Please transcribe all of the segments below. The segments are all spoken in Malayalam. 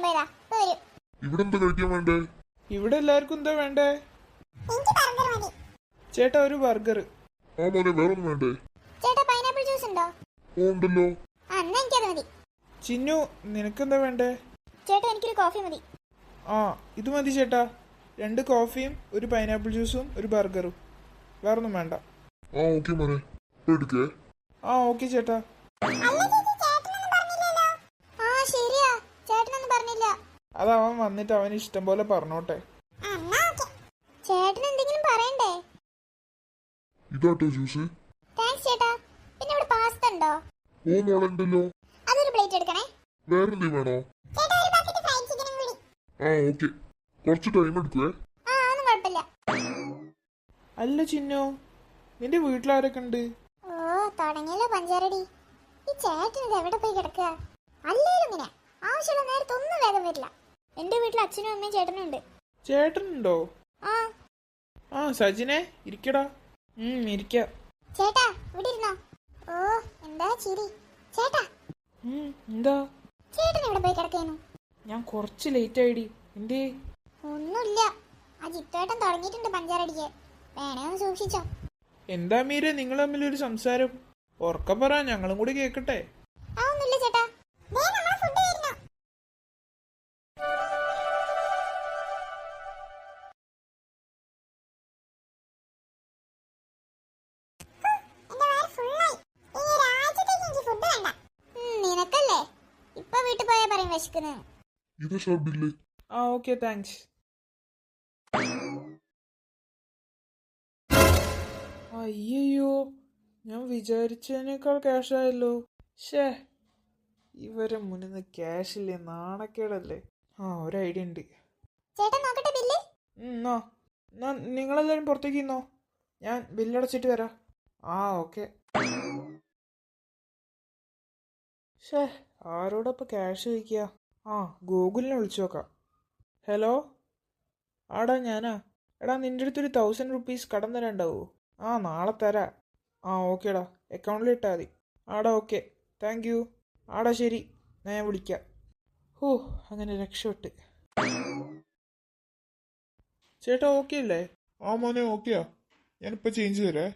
കഴിക്കാൻ പോയതാ. വരും. ഇവിടെ എന്താ കഴിക്കാൻ വേണ്ടേ? ഇവിടെ എല്ലാവർക്കും എന്താ വേണ്ടേ? എനിക്ക് ബർഗർ മതി. ചേട്ടാ ഒരു ബർഗർ. ആ മോനെ വേറൊന്നും വേണ്ടേ? ചേട്ടാ പൈനാപ്പിൾ ജ്യൂസ് ഉണ്ടോ? ഓ ഉണ്ടല്ലോ. ആ എന്നാ എനിക്കത് മതി. ചിന്നു നിനക്കെന്താ വേണ്ടേ? ചേട്ടാ എനിക്കൊരു കോഫി മതി. ആ ഇത് മതി ചേട്ടാ. രണ്ട് കോഫിയും ഒരു പൈനാപ്പിൾ ജ്യൂസും ഒരു ബർഗറും. വേറൊന്നും വേണ്ട. ആ ഓക്കെ മോനെ. ഇപ്പൊ എടുക്കേ. ആ ഓക്കെ ചേട്ടാ. ആ അത് അവൻ വന്നിട്ട് അവന് ഇഷ്ടം പോലെ പറഞ്ഞോട്ടെ. ചേട്ടൻ എന്തെങ്കിലും പറയണ്ടേ? ഇതാട്ടോ ജ്യൂസ് താങ്ക്സ് ചേട്ടാ. പിന്നെ ഇവിടെ പാസ്ത ഉണ്ടോ? ഓ മോളുണ്ടല്ലോ. അതൊരു പ്ലേറ്റ് എടുക്കണേ. വേറെന്തേ വേണോ? ചേട്ടാ ഒരു ബക്കറ്റ് ഫ്രൈഡ് ചിക്കനും കൂടി. ആ ഓക്കെ. കുറച്ച് ടൈം എടുക്കുവേ. ആ ഒന്നും കുഴപ്പമില്ല. അല്ല ചിന്നോ. നിന്റെ വീട്ടിലാരൊക്കെ ഉണ്ട്? ഓ തുടങ്ങിയല്ലോ പഞ്ചാരടി. ഈ ചേട്ടൻ ഇത് എവിടെ പോയി കിടക്കുക? അല്ലേലും ഇങ്ങനെ ആവശ്യമുള്ള നേരത്തൊന്നും വേഗം വരില്ല. എന്റെ വീട്ടിൽ അച്ഛനും അമ്മയും ചേട്ടനും ഉണ്ട് ചേട്ടനുണ്ടോ? ആ. ആ സജിനെ ഇരിക്കടാ. ഉം ഇരിക്ക. ചേട്ടാ ഇവിടെ ഇരുന്നോ? ഓ എന്താ ചിരി. ചേട്ടാ. ഉം എന്താ? ചേട്ടൻ എവിടെ പോയി കിടക്കേനു? ഞാൻ കുറച്ച് ലേറ്റ് ആയിടി. എന്തേ? ഒന്നുമില്ല. ആ ജിത്തേട്ടൻ തുടങ്ങിയിട്ടുണ്ട് പഞ്ചാരടിക്ക്. വേണേ ഒന്ന് സൂക്ഷിച്ചോ. എന്താ മീരെ നിങ്ങൾ തമ്മിൽ ഒരു സംസാരം? ഉറക്കം പറ ഞങ്ങളും കൂടി കേക്കട്ടെ ഇത് ബില്ല് ആ ഓക്കെ താങ്ക്സ്. അയ്യോ ഞാൻ വിചാരിച്ചതിനേക്കാൾ ക്യാഷ് ആയല്ലോ. ഷേ ഇവരെ മുന്നിൽ ക്യാഷ് ഇല്ലേ? നാണക്കേടല്ലേ. ആ ഒരു ഐഡിയ ഉണ്ട്. എന്നാ നിങ്ങളെല്ലാവരും പുറത്തേക്ക് ഇന്നോ ഞാൻ ബില്ലടച്ചിട്ട് വരാം. ആ ഓക്കെ. ഷേ ആരോടപ്പം ക്യാഷ് ചോദിക്കുക? ആ ഗൂഗിളിനെ വിളിച്ചു നോക്കാം. ഹലോ ആടാ ഞാനാ. എടാ നിന്റെ അടുത്തൊരു തൗസൻഡ് റുപ്പീസ് കടം തരാണ്ടാവോ ആ നാളെ തരാ. ആ ഓക്കേടാ അക്കൗണ്ടിൽ ഇട്ടാൽ മതി. ആടാ ഓക്കെ താങ്ക് യു ആടാ ശരി. ഞാൻ വിളിക്കാം. ഓ അങ്ങനെ രക്ഷപ്പെട്ട്. ചേട്ടാ ഓക്കെ അല്ലേ? ആ മോനെ ഓക്കെയാ ഞാനിപ്പോൾ ചേഞ്ച് തരേ.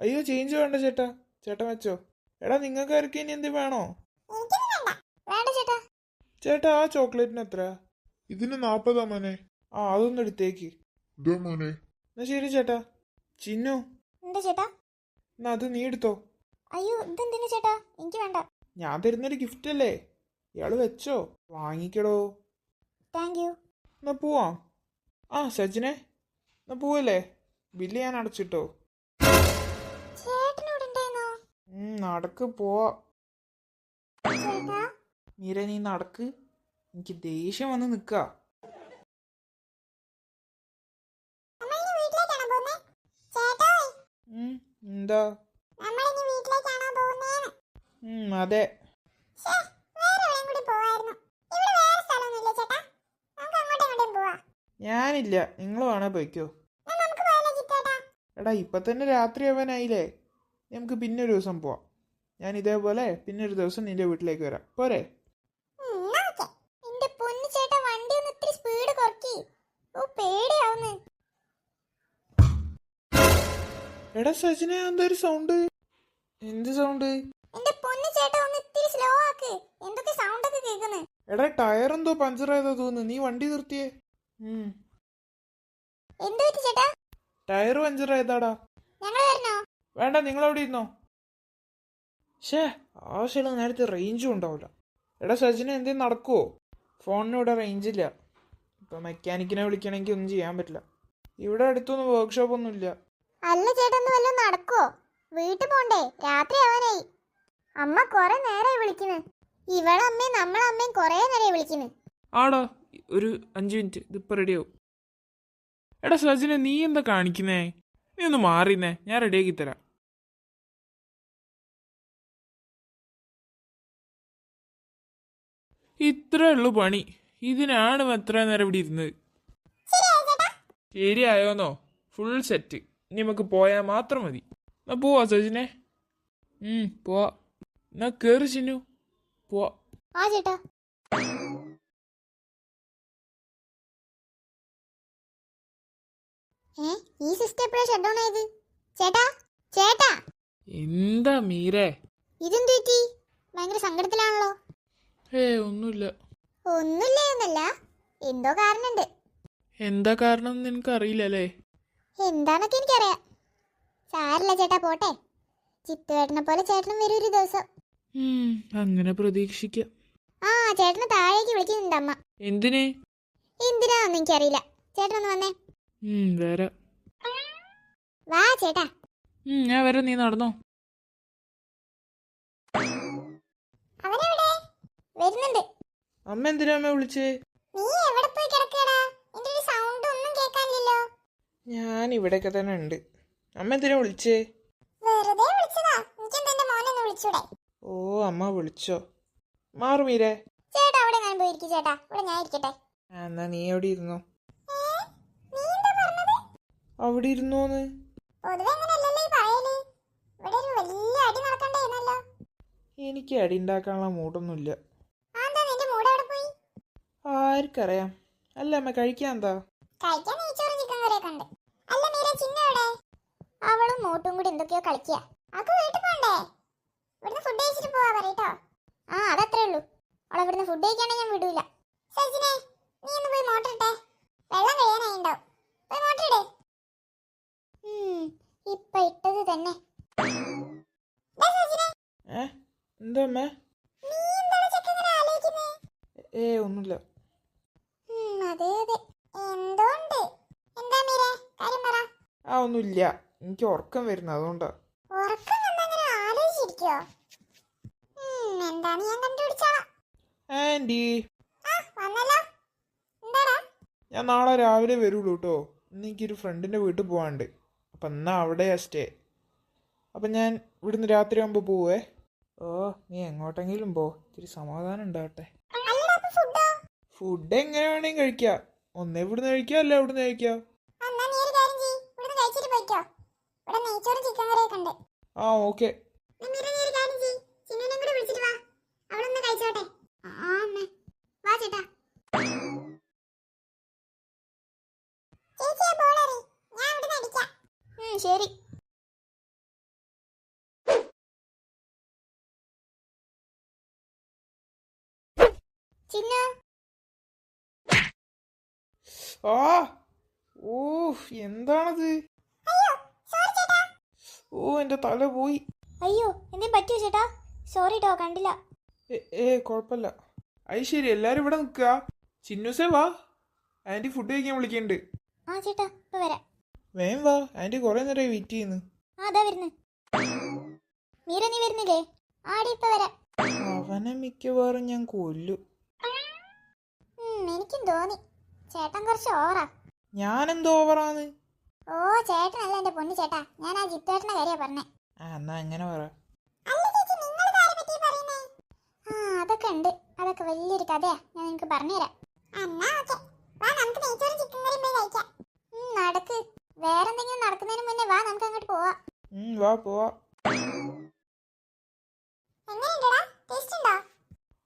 അയ്യോ ചേഞ്ച് വേണ്ട ചേട്ടാ. ചേട്ടൻ വെച്ചോ. എടാ നിങ്ങൾക്ക് ആർക്കും ഇനി എന്ത് വേണോ എനിക്കൊന്നും വേണ്ട വേണ്ട ചേട്ടാ ചേട്ടാ ആ ചോക്ലേറ്റിന് എത്ര? ഇതിന് നാപ്പതാ മോനെ. ആ അതൊന്നും എടുത്തേക്ക്. ഇതാ മോനെ. എന്നാ ശരി ചേട്ടാ. ചിന്നു. എന്താ ചേട്ടാ? എന്നാ അത് നീ എടുത്തോ. അയ്യോ ഇതെന്തിനു ചേട്ടാ? എനിക്ക് വേണ്ട. ഞാൻ തരുന്നൊരു ഗിഫ്റ്റ് അല്ലേ? ഇയാൾ വെച്ചോ. വാങ്ങിക്കടോ. താങ്ക് യു എന്നാ പോവാം. ആ സജിനെ. എന്നാ പോവല്ലേ? ബില്ല് ഞാൻ അടച്ചിട്ടോ. നടക്ക് പോവാ. ചേട്ടാ മീര നീ നടക്ക്. എനിക്ക് ദേഷ്യം വന്ന് നിക്ക. എന്താ? അതെ. ഞാനില്ല. നിങ്ങൾ വേണേ പോയിക്കോ. എടാ ഇപ്പൊ തന്നെ രാത്രി ആവാനായില്ലേ നമുക്ക് പിന്നെ ഒരു ദിവസം പോവാം. ഞാൻ ഇതേപോലെ പിന്നെ ഒരു ദിവസം നിന്റെ വീട്ടിലേക്ക് വരാം. പോരെ ഉം, എന്നാ ഓക്കേ. എന്റെ പൊന്നു ചേട്ടാ വണ്ടി ഒന്ന് ഇത്തിരി സ്പീഡ് കുറക്കി ഓ പേടിയാവുന്നു എടാ സജിന എന്താ ഒരു സൗണ്ട് എന്ത് സൗണ്ട് എന്റെ പൊന്നു ചേട്ടാ ഒന്ന് ഇത്തിരി സ്ലോ ആക്ക്. എന്തൊക്കെ സൗണ്ട് ഒക്കെ കേൾക്കുന്നു? എടാ ടയർ എന്തോ പഞ്ചർ ആയതാ തോന്നുന്നു. നീ വണ്ടി നിർത്തിയേ. എന്ത് പറ്റി ചേട്ടാ? ടയർ പഞ്ചർ ആയതാടാ. ഞങ്ങൾ വരണോ വേണ്ട നിങ്ങൾ അവിടെ ഇരുന്നോ ഷേ ആവശ്യമുള്ള നേരത്തെ റേഞ്ചും ഉണ്ടാവില്ല എടാ സജിന എന്തേലും നടക്കുവോ? ഫോണിന് ഇവിടെ റേഞ്ച് ഇല്ല. ഇപ്പൊ മെക്കാനിക്കിനെ വിളിക്കണമെങ്കിൽ ഒന്നും ചെയ്യാൻ പറ്റില്ല. ഇവിടെ അടുത്തൊന്നും വർക്ക്ഷോപ്പ് ഒന്നും ഇല്ല. അല്ല ചേട്ടൻ വല്ല വല്ലതും നടക്കുവോ? വീട്ടിൽ പോണ്ടേ രാത്രി ആവാനായി. അമ്മ കൊറേ നേരമായി വിളിക്കുന്നു. ഇവളമ്മയും നമ്മളമ്മയും കൊറേ നേരമായി വിളിക്കുന്നു. ആടാ ഒരു അഞ്ച് മിനിറ്റ് ഇതിപ്പോൾ റെഡിയാവും എടാ സജിന നീ എന്താ കാണിക്കുന്നേ? നീ ഒന്ന് മാറിന്നേ ഞാൻ റെഡിയാക്കി തരാം. ഇത്രേ ഉള്ളു പണി. ഇതിനാണ് എത്ര നേരം ഇവിടെ ഇരുന്നത്. ശരിയായോന്നോ? ഫുൾ സെറ്റ് നമുക്ക് പോയാൽ മാത്രം മതി. എന്നാ പോവാ സജിനെ? ഉം പോവാ. എന്നാ കേറി ചിന്നു. പോവാ. ആ ചേട്ടാ. ഏ ഈ സിസ്റ്റം എപ്പോഴാ ഷട്ട് ഡൗൺ ആയത്? ചേട്ടാ ചേട്ടാ. എന്താ മീരേ? ഇതെന്ത് പറ്റി? ഭയങ്കര സങ്കടത്തിലാണല്ലോ. ഏ ഒന്നുമില്ല. ഒന്നുമില്ല എന്നല്ല എന്തോ കാരണണ്ട്. എന്താ കാരണം നിനക്ക് എനിക്കറിയില്ല അല്ലേ എന്താന്നൊക്കെ എനിക്കറിയാം. സാരില്ല ചേട്ടാ പോട്ടെ. ചിത്തുവേട്ടനെ പോലെ ചേട്ടനും വരും ഒരു ദിവസം. അങ്ങനെ പ്രതീക്ഷിക്കാം. ആ ചേട്ടനെ താഴേക്ക് വിളിക്കുന്നുണ്ട് അമ്മ. എന്തിന്? എന്തിനാന്ന് എനിക്കറിയില്ല. ചേട്ടൻ ഒന്ന് വന്നേ. വരാം. വാ ചേട്ടാ. ഞാൻ വരാം നീ നടന്നോ. അവനെവിടെ? വരുന്നുണ്ട്. അമ്മ എന്തിനാ അമ്മ വിളിച്ചേ? നീ എവിടെ ഞാൻ ഇവിടെയൊക്കെ തന്നെ ഉണ്ട്. അമ്മ എന്തിനാ വിളിച്ചേ? ഓ അമ്മ വിളിച്ചോ. മാറു മീരേ. ചേട്ടാ അവിടെ ഞാൻ പോയിരിക്കും ചേട്ടാ. ഇവിടെ ഞാൻ ഇരിക്കട്ടെ. എന്നാ നീ എവിടെ ഇരുന്നു? അവിടെ ഇരുന്നോന്ന്. എനിക്ക് അടി ഉണ്ടാക്കാനുള്ള മൂടൊന്നുമില്ല. ആർക്കറിയാം. അല്ല അമ്മ കഴിക്കാൻ എന്താ കഴിക്കാൻ നെയ്ച്ചോറും ചിക്കൻ കറിയൊക്കെ ഉണ്ട് അല്ല മീര ചിന്ന എവിടെ അവളും മൂട്ടും കൂടി എന്തൊക്കെയോ കളിക്കുക അത് വീട്ടിൽ പോണ്ടേ? ഇവിടുന്ന് ഫുഡ് കഴിച്ചിട്ട് പോവാ പറയട്ടോ. ആ അതത്രേ ഉള്ളൂ. അവളെ ഇവിടുന്ന് ഫുഡ് കഴിക്കാണെങ്കിൽ ഞാൻ വിടൂല. സജിനെ നീ ഒന്ന് പോയി മോട്ടർ ഇട്ടെ. വെള്ളം കഴിയാനായി ഉണ്ടാവും പോയി മോട്ടർ ഇടേ. ഇപ്പൊ ഇട്ടത് തന്നെ. എന്താ അമ്മ? ഏ ഒന്നുമില്ല. ഉം, അതെ അതെ. എന്തോ ഉണ്ട്. എന്താ മീര? കാര്യം പറ. ആ ഒന്നുമില്ല. എനിക്ക് ഉറക്കം വരുന്നു അതുകൊണ്ടാ. ഉറക്കം വന്നങ്ങനെ ആലോചിച്ചിരിക്കോ ഉം, എന്താന്ന് ഞാൻ കണ്ടുപിടിച്ചോളാം. വന്നല്ലോ. എന്താടാ? ഞാൻ നാളെ രാവിലെ വരുള്ളൂ കേട്ടോ. ഇന്ന് എനിക്കൊരു ഫ്രണ്ടിന്റെ വീട്ടിൽ പോകാണ്ട് അപ്പൊ എന്നാ അവിടെയാ സ്റ്റേ അപ്പം ഞാൻ ഇവിടുന്ന് രാത്രി ആകുമ്പോൾ പോവേ. ഓ നീ എങ്ങോട്ടെങ്കിലും പോ. ഇത്തിരി സമാധാനം ഉണ്ടാവട്ടെ. ഫുഡ് എങ്ങനെ വേണേലും കഴിക്കാം. ഒന്നേ ഇവിടുന്ന് കഴിക്കാം അല്ല ഇവിടുന്ന് കഴിക്കാം? ഞാൻ ആ അടിക്കാം. ശരി. ചിന്നു. ആ ഓ എന്താണത്? ഓ എന്റെ തല പോയി. അയ്യോ എന്നെ പറ്റിയോ ചേട്ടാ? സോറി കേട്ടോ കണ്ടില്ല. ഏ കുഴപ്പമില്ല. അത് ശരി എല്ലാരും ഇവിടെ നിൽക്കുക. ചിന്നൂസേ വാ. ആന്റി ഫുഡ് കഴിക്കാൻ വിളിക്കുന്നുണ്ട്. ആ ചേട്ടാ ഇപ്പൊ വരാം. വേം വാ. ആന്റി കുറെ നേരമായി വെയിറ്റ് ചെയ്യുന്നു. ആ അതാ വരുന്നു. മീര നീ വരുന്നില്ലേ? ആടി ഇപ്പൊ വരാം. അവനെ മിക്കവാറും ഞാൻ കൊല്ലു. എനിക്കും തോന്നി. ചേട്ടൻ കുറച്ച് ഓവറാ ഞാനെന്തോ ഓവറാന്ന് ഓ ചേട്ടനല്ല എന്റെ പൊന്നു ചേട്ടാ. ഞാൻ ആ ജിത്തേട്ടന്റെ കാര്യ പറഞ്ഞേ. ആ എന്നാ അങ്ങനെ പറ. ആ അതൊക്കെ ഉണ്ട്. അതൊക്കെ വലിയൊരു കഥയാ. ഞാൻ നിനക്ക് പറഞ്ഞുതരാം. നടക്ക്. വേറെന്തെങ്കിലും നടക്കുന്നതിന് മുന്നേ വാ നമുക്ക് അങ്ങോട്ട് പോവാ. വാ പോവാ.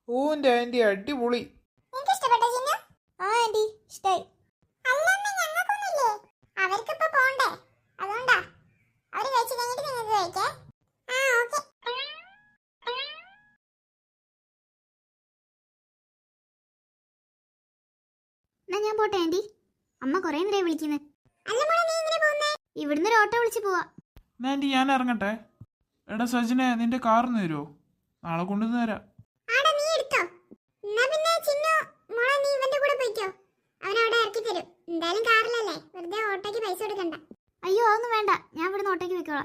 ഓ ആന്റി അടിപൊളി. ആ ആന്റി. ഇഷ്ടായി അവർക്കിപ്പോ പോണ്ടേ അതുകൊണ്ടാ അവർ കഴിച്ചു കഴിഞ്ഞിട്ട് നിങ്ങൾക്ക് കഴിക്കേ ആ ഓക്കെ എന്നാ ഞാൻ പോട്ടെ ആന്റി. അമ്മ കൊറേ നേരം വിളിക്കുന്നത് അല്ല മോളെ നീ ഇങ്ങനെ പോകുന്നേ? ഇവിടുന്ന് ഒരു ഓട്ടോ വിളിച്ചു പോവാ. എന്നാ ആന്റി ഞാൻ ഇറങ്ങട്ടെ. എടാ സജിനെ നിന്റെ കാറിന്ന് തരുമോ നാളെ കൊണ്ടുവന്ന് തരാം. ആടാ നീ എടുത്തോ? എന്നാ പിന്നെ ചിന്നു മോളെ നീ ഇവന്റെ കൂടെ പോയിക്കോ. അവൻ അവിടെ ഇറക്കി തരും. എന്തായാലും കാറിലല്ലേ? വെറുതെ ഓട്ടോയ്ക്ക് പൈസ കൊടുക്കണ്ട. അയ്യോ അതൊന്നും വേണ്ട. ഞാൻ ഇവിടുന്ന് ഓട്ടോക്ക്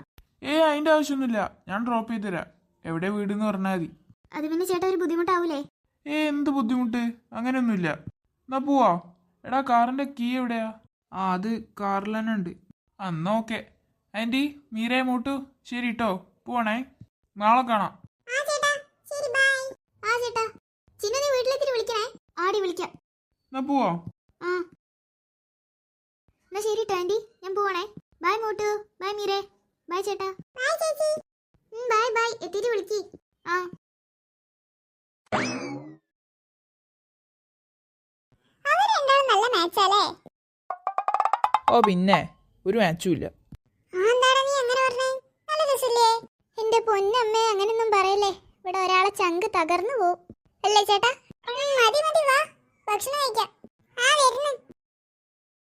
ഏ അതിന്റെ ആവശ്യമൊന്നുമില്ല. ഞാൻ ഡ്രോപ്പ് ചെയ്ത് തരാം. എവിടെ വീടെന്ന് പറഞ്ഞാൽ മതി. അത് പിന്നെ ചേട്ടാ ഒരു ബുദ്ധിമുട്ടാവൂലേ? ഏ എന്ത് ബുദ്ധിമുട്ട്? അങ്ങനെയൊന്നുമില്ല. എന്നാ പോവാ. എടാ കാറിന്റെ കീ എവിടെയാ? ആ അത് കാറിൽ തന്നെ ഉണ്ട്. എന്നാ ഓക്കെ. ആന്റി മീരേ മൂട്ടു. ശരി കേട്ടോ പോണേ നാളെ കാണാം. ആ ചേട്ടാ. ശരി ബൈ ആ ചേട്ടാ. ചിന്നു നീ വിളിക്കണേ. ആടി വിളിക്കാം. എന്നാ പോവാ. ആ. എന്നാ ശരി കേട്ടോ ആന്റി. ഞാൻ പോവണേ. ബൈ മോട്ടു. ബൈ മീരേ. ബൈ ചേട്ടാ. ബൈ ചേച്ചി. ബൈ ബൈ എത്തിയിട്ട് വിളിക്കി. ആ. മാച്ചാലേ? ഓ പിന്നെ. ഒരു മാച്ചും ഇല്ല എന്റെ പൊന്നമ്മേ അങ്ങനൊന്നും പറയല്ലേ. ഇവിടെ ഒരാളെ ചങ്ക് തകർന്നു പോവും. അല്ലേ ചേട്ടാ? മതി മതി വാ. ഭക്ഷണം കഴിക്കാം. ആ വരുന്നു.